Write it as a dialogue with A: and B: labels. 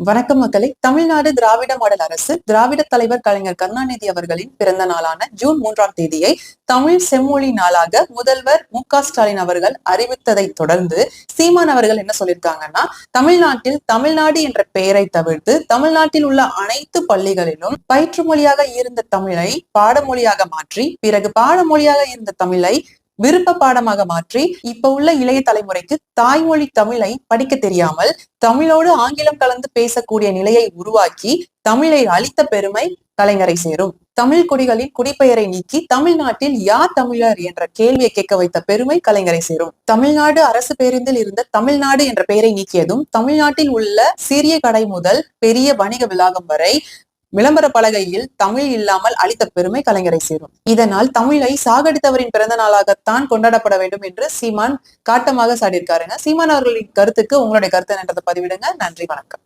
A: வணக்கம் மக்களை. தமிழ்நாடு திராவிட மாடல் அரசு திராவிட தலைவர் கலைஞர் கருணாநிதி அவர்களின் பிறந்த நாளான ஜூன் மூன்றாம் தேதியை தமிழ் செம்மொழி நாளாக முதல்வர் மு ஸ்டாலின் அவர்கள் அறிவித்ததை தொடர்ந்து சீமான் அவர்கள் என்ன சொல்லியிருக்காங்கன்னா தமிழ்நாட்டில் தமிழ்நாடு என்ற பெயரை தவிர்த்து தமிழ்நாட்டில் உள்ள அனைத்து பள்ளிகளிலும் பயிற்று மொழியாக இருந்த தமிழை பாடமொழியாக மாற்றி பிறகு பாடமொழியாக இருந்த தமிழை விருப்ப பாடமாக மாற்றி இப்ப உள்ள இளைய தலைமுறைக்கு தாய்மொழி தமிழை படிக்க தெரியாமல் தமிழோடு ஆங்கிலம் கலந்து பேசக்கூடிய நிலையை உருவாக்கி தமிழை அளித்த பெருமை கலைஞரை சேரும். தமிழ் குடிகளின் குடிப்பெயரை நீக்கி தமிழ்நாட்டில் யார் தமிழர் என்ற கேள்வியை கேட்க வைத்த பெருமை கலைஞரை சேரும். தமிழ்நாடு அரசு பேருந்தில் இருந்த தமிழ்நாடு என்ற பெயரை நீக்கியதும் தமிழ்நாட்டில் உள்ள சிறிய கடை முதல் பெரிய வணிக விலாகம் வரை விளம்பர பலகையில் தமிழ் இல்லாமல் அளித்த பெருமை கலைஞரை சேரும். இதனால் தமிழை சாகடித்தவரின் பிறந்த நாளாகத்தான் கொண்டாடப்பட வேண்டும் என்று சீமான் காட்டமாக சாடியிருக்காருங்க சீமான் அவர்களின் கருத்துக்கு உங்களுடைய கருத்து என்னன்றதை பதிவிடுங்க. நன்றி வணக்கம்.